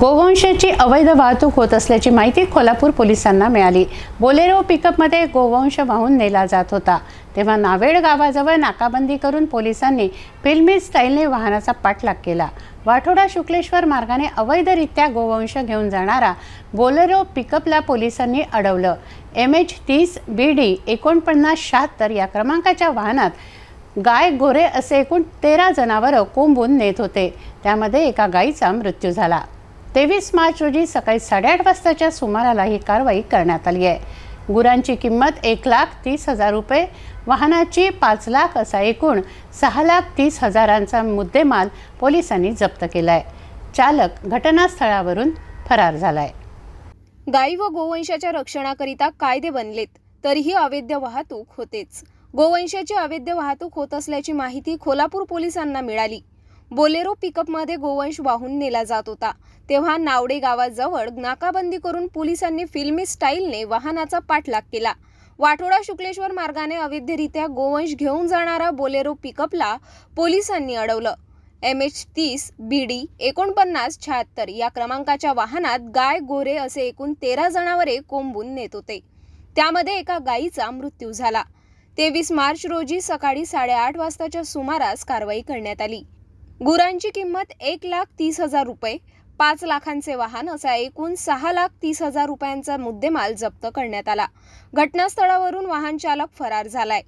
गोवंशाची अवैध वाहतूक होत असल्याची माहिती कोल्हापूर पोलिसांना मिळाली. बोलेरो पिकअपमध्ये गोवंश वाहून नेला जात होता. तेव्हा नावेड गावाजवळ नाकाबंदी करून पोलिसांनी फिल्मी स्टाईलने वाहनाचा पाठलाग केला. वाठोडा शुक्लेश्वर मार्गाने अवैधरित्या गोवंश घेऊन जाणारा बोलेरो पिकअपला पोलिसांनी अडवलं. एम एच तीस बी डी एकोणपन्नास शहात्तर या क्रमांकाच्या वाहनात गाय गोरे असे एकूण तेरा जनावरं कोंबून नेत होते. त्यामध्ये एका गायीचा मृत्यू झाला. तेवीस मार्च रोजी सकाळी साडेआठ वाजताच्या सुमाराला ही कारवाई करण्यात आली आहे. गुरांची किंमत एक लाख तीस हजार रुपये वाहनाची पाच लाख असा एकूण सहा लाख तीस हजारांचा मुद्देमाल पोलिसांनी जप्त केला आहे चालक घटनास्थळावरून फरार झालाय. गायी व गोवंशाच्या रक्षणाकरिता कायदे बनलेत तरीही अवैध वाहतूक होतेच. गोवंशाची अवैध वाहतूक होत असल्याची माहिती कोल्हापूर पोलिसांना मिळाली. बोलेरो पिकअपमध्ये गोवंश वाहून नेला जात होता. तेव्हा नावडे गावाजवळ नाकाबंदी करून पोलिसांनी फिल्मी स्टाईलने वाहनाचा पाठलाग केला. वाठोडा शुक्लेश्वर मार्गाने अवैधरित्या गोवंश घेऊन जाणारा बोलेरो पिकअपला पोलिसांनी अडवलं. एम एच तीस बी डी एकोणपन्नास शहात्तर या क्रमांकाच्या वाहनात गाय गोरे असे एकूण तेरा जनावरे कोंबून नेत होते. त्यामध्ये एका गायीचा मृत्यू झाला. तेवीस मार्च रोजी सकाळी साडेआठ वाजताच्या सुमारास कारवाई करण्यात आली. गुरांची किंमत एक लाख तीस हजार रुपये. पाच लाखांचे वाहन असा एकूण सहा लाख तीस हजार रुपयांचा मुद्देमाल जप्त करण्यात आला. घटनास्थळावरून वाहन चालक फरार झालाय.